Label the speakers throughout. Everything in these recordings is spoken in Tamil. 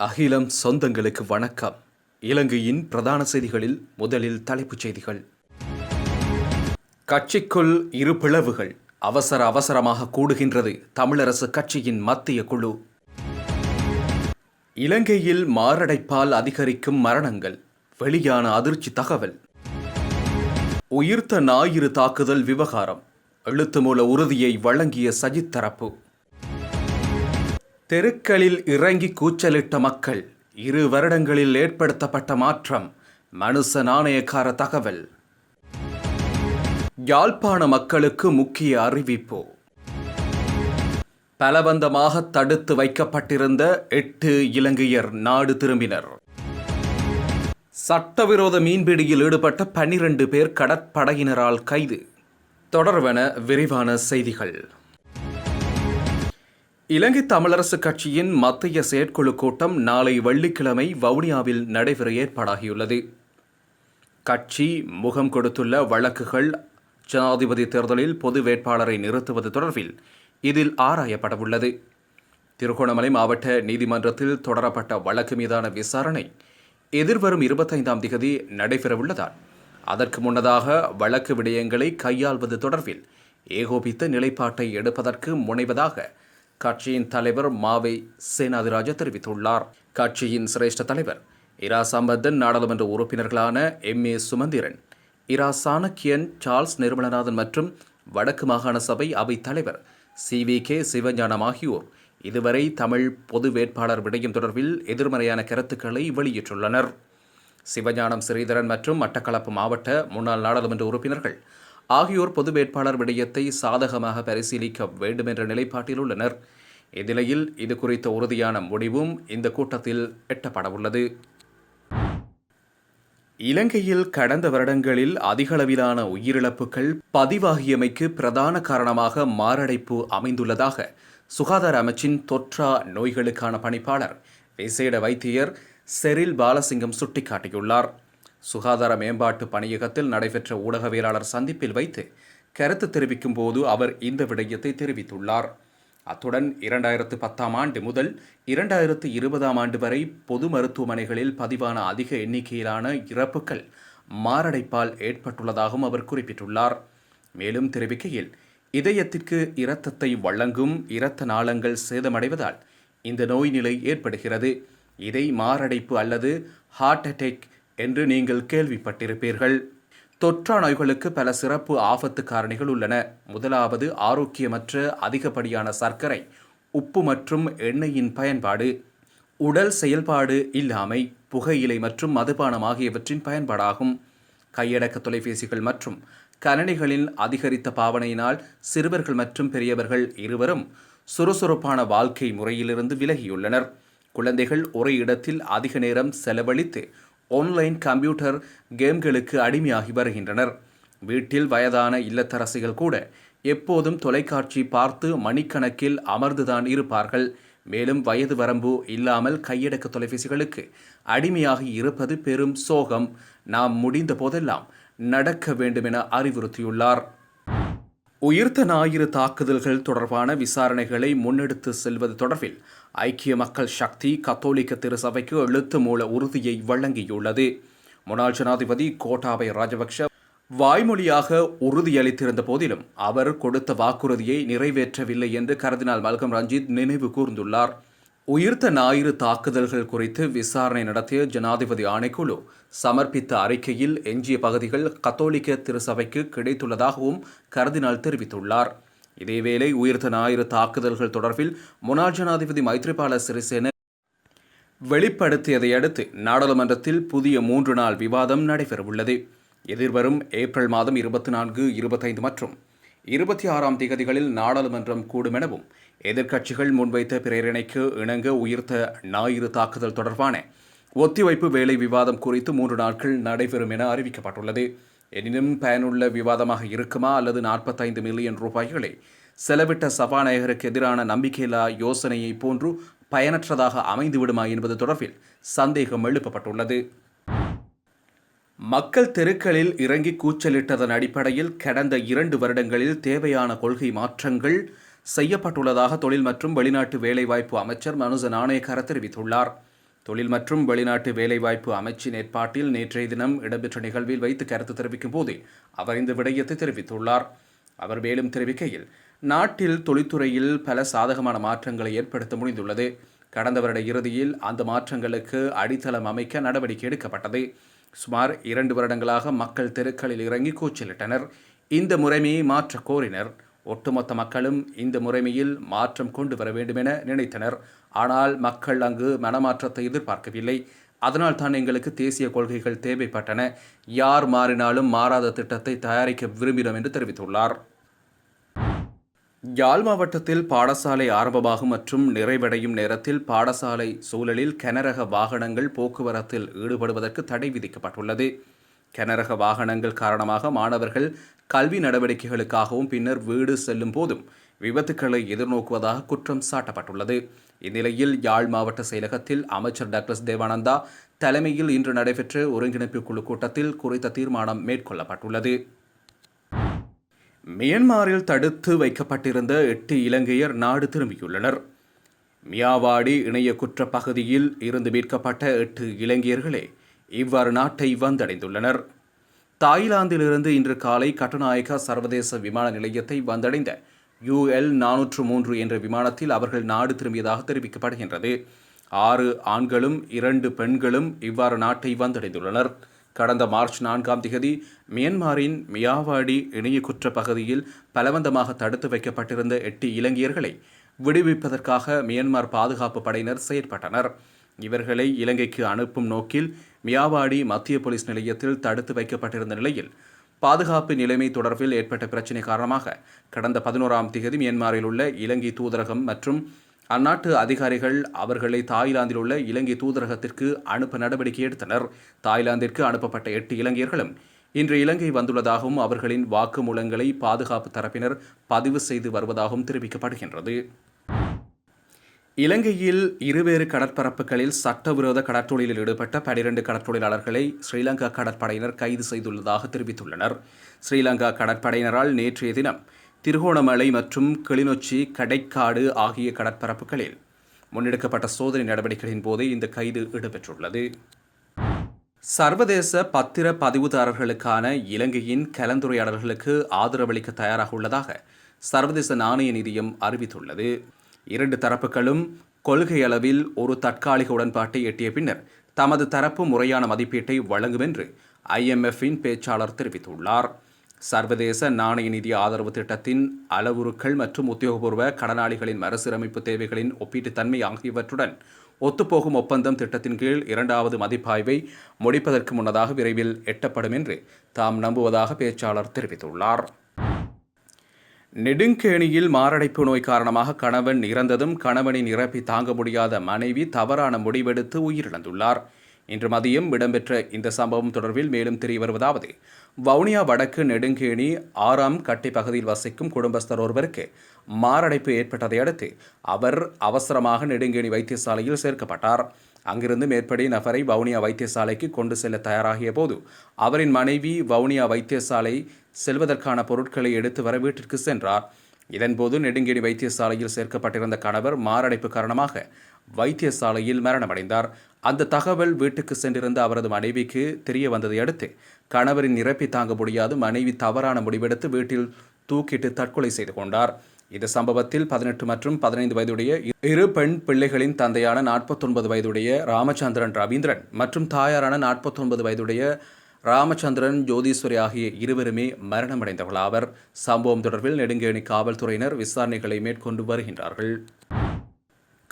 Speaker 1: அகிலம் சொந்தங்களுக்கு வணக்கம். இலங்கையின் பிரதான செய்திகளில் முதலில் தலைப்புச் செய்திகள். கட்சிக்குள் இரு பிளவுகள் அவசர அவசரமாக கூடுகின்றது தமிழரசு கட்சியின் மத்திய குழு. இலங்கையில் மாரடைப்பால் அதிகரிக்கும் மரணங்கள். வெளியான அதிர்ச்சி தகவல். உயிர்த்த ஞாயிறு தாக்குதல் விவகாரம். எழுத்துமூல உறுதியை வழங்கிய சஜித் தரப்பு. தெருக்களில் இறங்கி கூச்சலிட்ட மக்கள் இரு வருடங்களில் ஏற்படுத்தப்பட்ட மாற்றம் மனுஷ நாணயக்கார தகவல். யாழ்ப்பாண மக்களுக்கு முக்கிய அறிவிப்பு. பலவந்தமாக தடுத்து வைக்கப்பட்டிருந்த எட்டு இலங்கையர் நாடு திரும்பினர். சட்டவிரோத மீன்பிடியில் ஈடுபட்ட பன்னிரண்டு பேர் கடற்படையினரால் கைது. தொடர்வன விரிவான செய்திகள். இலங்கை தமிழரசு கட்சியின் மத்திய செயற்குழு கூட்டம் நாளை வெள்ளிக்கிழமை வவுனியாவில் நடைபெற ஏற்பாடாகியுள்ளது. கட்சி முகம் கொடுத்துள்ள வழக்குகள் ஜனாதிபதி தேர்தலில் பொது வேட்பாளரை நிறுத்துவது தொடர்பில் இதில் ஆராயப்படவுள்ளது. திருகோணமலை மாவட்ட நீதிமன்றத்தில் தொடரப்பட்ட வழக்கு மீதான விசாரணை எதிர்வரும் இருபத்தைந்தாம் திகதி நடைபெறவுள்ளதால் அதற்கு முன்னதாக வழக்கு விடயங்களை கையாள்வது தொடர்பில் ஏகோபித்த நிலைப்பாட்டை எடுப்பதற்கு முனைவதாக கட்சியின் தலைவர் மாவை சேனாதிராஜா தெரிவித்துள்ளார். கட்சியின் சிரேஷ்ட தலைவர் இரா சம்பந்தன் நாடாளுமன்ற உறுப்பினர்களான M. A. Sumanthiran Ira Shanakiyan Charles Nirmalanathan மற்றும் வடக்கு மாகாண சபை அவைத் தலைவர் சி. வி. கே. சிவஞானம் ஆகியோர் இதுவரை தமிழ் பொது வேட்பாளர் விடயம் தொடர்பில் எதிர்மறையான கருத்துக்களை வெளியிட்டுள்ளனர். சிவஞானம் ஸ்ரீதரன் மற்றும் மட்டக்களப்பு மாவட்ட முன்னாள் நாடாளுமன்ற உறுப்பினர்கள் ஆகியோர் பொது வேட்பாளர் விடயத்தை சாதகமாக பரிசீலிக்க வேண்டும் என்ற நிலைப்பாட்டில் உள்ளனர். இந்நிலையில் இது குறித்த உறுதியான முடிவும் இந்த கூட்டத்தில் எட்டப்படவுள்ளது. இலங்கையில் கடந்த வருடங்களில் அதிகளவிலான உயிரிழப்புகள் பதிவாகியமைக்கு பிரதான காரணமாக மாரடைப்பு அமைந்துள்ளதாக சுகாதார அமைச்சின் தொற்றா நோய்களுக்கான பணிப்பாளர் விசேட வைத்தியர் செரில் பாலசிங்கம் சுட்டிக்காட்டியுள்ளார். சுகாதார மேம்பாட்டு பணியகத்தில் நடைபெற்ற ஊடகவியலாளர் சந்திப்பில் வைத்து கருத்து தெரிவிக்கும் போது அவர் இந்த விடயத்தை தெரிவித்துள்ளார். அத்துடன் இரண்டாயிரத்து பத்தாம் ஆண்டு முதல் இரண்டாயிரத்து இருபதாம் ஆண்டு வரை பொது மருத்துவமனைகளில் பதிவான அதிக எண்ணிக்கையிலான இறப்புகள் மாரடைப்பால் ஏற்பட்டுள்ளதாகவும் அவர் குறிப்பிட்டுள்ளார். மேலும் தெரிவிக்கையில் இதயத்திற்கு இரத்தத்தை வழங்கும் இரத்த நாளங்கள் சேதமடைவதால் இந்த நோய் நிலை ஏற்படுகிறது. இதை மாரடைப்பு அல்லது ஹார்ட் அட்டேக் என்று நீங்கள் கேள்விப்பட்டிருப்பீர்கள். தொற்றா நோய்களுக்கு பல சிறப்பு ஆபத்து காரணிகள் உள்ளன. முதலாவது ஆரோக்கியமற்ற அதிகப்படியான சர்க்கரை உப்பு மற்றும் எண்ணெயின் பயன்பாடு உடல் செயல்பாடு இல்லாமை புகையிலை மற்றும் மதுபானம் ஆகியவற்றின் பயன்பாடாகும். கையடக்க தொலைபேசிகள் மற்றும் கணனிகளின் அதிகரித்த பாவனையினால் சிறுவர்கள் மற்றும் பெரியவர்கள் இருவரும் சுறுசுறுப்பான வாழ்க்கை முறையிலிருந்து விலகியுள்ளனர். குழந்தைகள் ஒரே இடத்தில் அதிக நேரம் செலவழித்து ஆன்லைன் கம்ப்யூட்டர் கேம்களுக்கு அடிமையாகி வருகின்றனர். வீட்டில் வயதான இல்லத்தரசிகள் கூட எப்போதும் தொலைக்காட்சி பார்த்து மணிக்கணக்கில் அமர்ந்துதான் இருப்பார்கள். மேலும் வயது வரம்பு இல்லாமல் கையடக்க தொலைபேசிகளுக்கு அடிமையாகி இருப்பது பெரும் சோகம். நாம் முடிந்த போதெல்லாம் நடக்க வேண்டுமென அறிவுறுத்தியுள்ளார். உயிர்த்த ஞாயிறு தாக்குதல்கள் தொடர்பான விசாரணைகளை முன்னெடுத்து செல்வது தொடர்பில் ஐக்கிய மக்கள் சக்தி கத்தோலிக்க திருசபைக்கு எழுத்து மூல உறுதியை வழங்கியுள்ளது. முன்னாள் ஜனாதிபதி கோட்டாபய ராஜபக்ஷ வாய்மொழியாக உறுதியளித்திருந்த போதிலும் அவர் கொடுத்த வாக்குறுதியை நிறைவேற்றவில்லை என்று கருதினால் மல்கம் ரஞ்சித் நினைவு கூர்ந்துள்ளார். உயிர்த்த ஞாயிறு தாக்குதல்கள் குறித்து விசாரணை நடத்திய ஜனாதிபதி ஆணைக்குழு சமர்ப்பித்த அறிக்கையில் எஞ்சிய பகுதிகள் கத்தோலிக்க திருசபைக்கு கிடைத்துள்ளதாகவும் கர்தினால் தெரிவித்துள்ளார். இதேவேளை உயிர்த்த ஞாயிறு தாக்குதல்கள் தொடர்பில் முன்னாள் ஜனாதிபதி மைத்ரிபால சிறிசேன வெளிப்படுத்தியதை அடுத்து நாடாளுமன்றத்தில் புதிய மூன்று நாள் விவாதம் நடைபெறவுள்ளது. எதிர்வரும் ஏப்ரல் மாதம் இருபத்தி நான்கு இருபத்தைந்து மற்றும் இருபத்தி ஆறாம் திகதிகளில் நாடாளுமன்றம் கூடும் எனவும் எதிர்க்கட்சிகள் முன்வைத்த பிரேரணைக்கு இணங்க உயிர்த்த ஞாயிறு தாக்குதல் தொடர்பான ஒத்திவைப்பு வேலை விவாதம் குறித்து மூன்று நாட்கள் நடைபெறும் என அறிவிக்கப்பட்டுள்ளது. எனினும் பயனுள்ள விவாதமாக இருக்குமா அல்லது நாற்பத்தைந்து மில்லியன் ரூபாய்களை செலவிட்ட சபாநாயகருக்கு எதிரான நம்பிக்கையில்லா யோசனையை போன்று பயனற்றதாக அமைந்துவிடுமா என்பது தொடர்பில் சந்தேகம் எழுப்பப்பட்டுள்ளது. மக்கள் தெருக்களில் இறங்கி கூச்சலிட்டதன் அடிப்படையில் கடந்த இரண்டு வருடங்களில் தேவையான கொள்கை மாற்றங்கள் செய்யப்பட்டுள்ளதாக தொழில் மற்றும் வெளிநாட்டு வேலைவாய்ப்பு அமைச்சர் மனுஜ நாணயக்கார தெரிவித்துள்ளார். தொழில் மற்றும் வெளிநாட்டு வேலைவாய்ப்பு அமைச்சின் ஏற்பாட்டில் நேற்றைய தினம் இடம்பெற்ற நிகழ்வில் வைத்து கருத்து தெரிவிக்கும் போதே அவர் இந்த விடயத்தை தெரிவித்துள்ளார். அவர் மேலும் தெரிவிக்கையில் நாட்டில் தொழில்துறையில் பல சாதகமான மாற்றங்களை ஏற்படுத்த முடிந்துள்ளது. கடந்த வருட இறுதியில் அந்த மாற்றங்களுக்கு அடித்தளம் அமைக்க நடவடிக்கை எடுக்கப்பட்டது. சுமார் இரண்டு வருடங்களாக மக்கள் தெருக்களில் இறங்கி கூச்சலிட்டனர். இந்த முறைமையை மாற்ற கோரினர். ஒட்டுமொத்த மக்களும் இந்த முறைமையில் மாற்றம் கொண்டு வர வேண்டுமென நினைத்தனர். ஆனால் மக்கள் அங்கு மனமாற்றத்தை எதிர்பார்க்கவில்லை. அதனால் தான் எங்களுக்கு தேசிய கொள்கைகள் தேவைப்பட்டன. யார் மாறினாலும் மாறாத திட்டத்தை தயாரிக்க விரும்பினோம் என்று தெரிவித்துள்ளார். யாழ் மாவட்டத்தில் பாடசாலை ஆரம்பமாகும் மற்றும் நிறைவடையும் நேரத்தில் பாடசாலை சூழலில் கனரக வாகனங்கள் போக்குவரத்தில் ஈடுபடுவதற்கு தடை விதிக்கப்பட்டுள்ளது. கனரக வாகனங்கள் காரணமாக மாணவர்கள் கல்வி நடவடிக்கைகளுக்காகவும் பின்னர் வீடு செல்லும் போதும் விபத்துக்களை எதிர்நோக்குவதாக குற்றம் சாட்டப்பட்டுள்ளது. இந்நிலையில் யாழ் மாவட்ட செயலகத்தில் அமைச்சர் டாக்டர் தேவானந்தா தலைமையில் இன்று நடைபெற்ற ஒருங்கிணைப்பு குழு கூட்டத்தில் குறித்த தீர்மானம் மேற்கொள்ளப்பட்டுள்ளது. மியன்மாரில் தடுத்து வைக்கப்பட்டிருந்த எட்டு இலங்கையர் நாடு திரும்பியுள்ளனர். மியாவாடி இணைய குற்ற பகுதியில் இருந்து மீட்கப்பட்ட எட்டு இலங்கையர்களே இவ்வாறு நாட்டை வந்தடைந்துள்ளனர். தாய்லாந்திலிருந்து இன்று காலை கட்டுநாயக்கா சர்வதேச விமான நிலையத்தை வந்தடைந்த யுஎல் நானூற்று மூன்று என்ற விமானத்தில் அவர்கள் நாடு திரும்பியதாக தெரிவிக்கப்படுகின்றது. ஆறு ஆண்களும் இரண்டு பெண்களும் இவ்வாறு நாட்டை வந்தடைந்துள்ளனர். கடந்த மார்ச் நான்காம் திகதி மியன்மாரின் மியாவாடி இணைய குற்ற பகுதியில் பலவந்தமாக தடுத்து வைக்கப்பட்டிருந்த எட்டு இலங்கையர்களை விடுவிப்பதற்காக மியன்மார் பாதுகாப்பு படையினர் செயற்பட்டனர். இவர்களை இலங்கைக்கு அனுப்பும் நோக்கில் மியாவாடி மத்திய போலீஸ் நிலையத்தில் தடுத்து வைக்கப்பட்டிருந்த நிலையில் பாதுகாப்பு நிலைமை தொடர்பில் ஏற்பட்ட பிரச்சினை காரணமாக கடந்த பதினோராம் திகதி மியன்மாரில் உள்ள இலங்கை தூதரகம் மற்றும் அந்நாட்டு அதிகாரிகள் அவர்களை தாய்லாந்தில் உள்ள இலங்கை தூதரகத்திற்கு அனுப்ப நடவடிக்கை எடுத்தனர். தாய்லாந்திற்கு அனுப்பப்பட்ட எட்டு இலங்கையர்களும் இன்று இலங்கை வந்துள்ளதாகவும் அவர்களின் வாக்குமூலங்களை பாதுகாப்பு தரப்பினர் பதிவு செய்து வருவதாகவும் தெரிவிக்கப்படுகின்றது. இலங்கையில் இருவேறு கடற்பரப்புகளில் சட்டவிரோத கடற்றொழிலில் ஈடுபட்ட பனிரெண்டு கடற்றொழிலாளர்களை ஸ்ரீலங்கா கடற்படையினர் கைது செய்துள்ளதாக தெரிவித்துள்ளனர். ஸ்ரீலங்கா கடற்படையினரால் நேற்றைய தினம் திருகோணமலை மற்றும் கிளிநொச்சி கடைக்காடு ஆகிய கடற்பரப்புகளில் முன்னெடுக்கப்பட்ட சோதனை நடவடிக்கைகளின் போது இந்த கைது இடம்பெற்றுள்ளது. சர்வதேச பத்திர பதிவுதாரர்களுக்கான இலங்கையின் கலந்துரையாடல்களுக்கு ஆதரவளிக்க தயாராக உள்ளதாக சர்வதேச நாணய நிதியம் அறிவித்துள்ளது. இரண்டு தரப்புகளும் கொள்கை அளவில் ஒரு தற்காலிக உடன்பாட்டை எட்டிய பின்னர் தமது தரப்பு முறையான மதிப்பீட்டை வழங்கும் என்று ஐஎம்எஃப்பின் பேச்சாளர் தெரிவித்துள்ளார். சர்வதேச நாணய நிதி ஆதரவு திட்டத்தின் அளவுருக்கள் மற்றும் உத்தியோகபூர்வ கடனாளிகளின் மறுசீரமைப்பு தேவைகளின் ஒப்பீட்டுத்தன்மை ஆகியவற்றுடன் ஒத்துப்போகும் ஒப்பந்தம் திட்டத்தின் கீழ் இரண்டாவது மதிப்பாய்வை முடிப்பதற்கு முன்னதாக விரைவில் எட்டப்படும் என்று தாம் நம்புவதாக பேச்சாளர் தெரிவித்துள்ளார். நெடுங்கேணியில் மாரடைப்பு நோய் காரணமாக கணவன் இறந்ததும் கணவனின் இறப்பை தாங்க முடியாத மனைவி தவறான முடிவெடுத்து உயிரிழந்துள்ளார். இன்று மதியம் இடம்பெற்ற இந்த சம்பவம் தொடர்பில் மேலும் தெரிய வருவதாவது வவுனியா வடக்கு நெடுங்கேணி ஆறாம் கட்டி பகுதியில் வசிக்கும் குடும்பஸ்தர் ஒருவருக்கு மாரடைப்பு ஏற்பட்டதை அடுத்து அவர் அவசரமாக நெடுங்கேணி வைத்தியசாலையில் சேர்க்கப்பட்டார். அங்கிருந்து மேற்படி நபரை வவுனியா வைத்தியசாலைக்கு கொண்டு செல்ல தயாராகிய போது அவரின் மனைவி வவுனியா வைத்தியசாலை செல்வதற்கான பொருட்களை எடுத்து வர வீட்டிற்கு சென்றார். இதன்போது நெடுங்கேணி வைத்தியசாலையில் சேர்க்கப்பட்டிருந்த கணவர் மாரடைப்பு காரணமாக வைத்தியசாலையில் மரணமடைந்தார். அந்த தகவல் வீட்டுக்கு சென்றிருந்த அவரது மனைவிக்கு தெரிய வந்ததை அடுத்து கணவரின் இறப்பை தாங்க முடியாது மனைவி தவறான முடிவெடுத்து வீட்டில் தூக்கிட்டு தற்கொலை செய்து கொண்டார். இந்த சம்பவத்தில் பதினெட்டு மற்றும் பதினைந்து வயதுடைய இரு பெண் பிள்ளைகளின் தந்தையான நாற்பத்தொன்பது வயதுடைய ராமச்சந்திரன் ரவீந்திரன் மற்றும் தாயாரான நாற்பத்தொன்பது வயதுடைய ராமச்சந்திரன் ஜோதீஸ்வரி ஆகிய இருவருமே மரணமடைந்தவர்களாவர் சம்பவம் தொடர்பில் நெடுங்கேணி காவல்துறையினர் விசாரணைகளை மேற்கொண்டு வருகின்றார்கள்.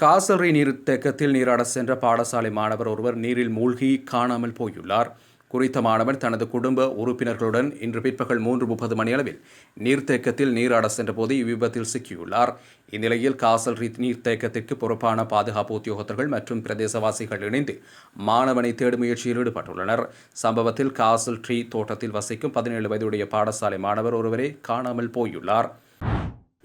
Speaker 1: காசல்ரி நீர்த்தேக்கத்தில் நீராட சென்ற பாடசாலை மாணவர் ஒருவர் நீரில் மூழ்கி காணாமல் போயுள்ளார். குறித்த மாணவன் தனது குடும்ப உறுப்பினர்களுடன் இன்று பிற்பகல் மூன்று முப்பது மணியளவில் நீர்த்தேக்கத்தில் நீராட சென்றபோது இவ்விபத்தில் சிக்கியுள்ளார். இந்நிலையில் காசல் நீர்த்தேக்கத்திற்கு பொறுப்பான பாதுகாப்பு உத்தியோகத்தர்கள் மற்றும் பிரதேசவாசிகள் இணைந்து மாணவனை தேடும் முயற்சியில் ஈடுபட்டுள்ளனர். சம்பவத்தில் காசல் ட்ரீ தோட்டத்தில் வசிக்கும் பதினேழு வயதுடைய பாடசாலை மாணவர் ஒருவரே காணாமல் போயுள்ளார்.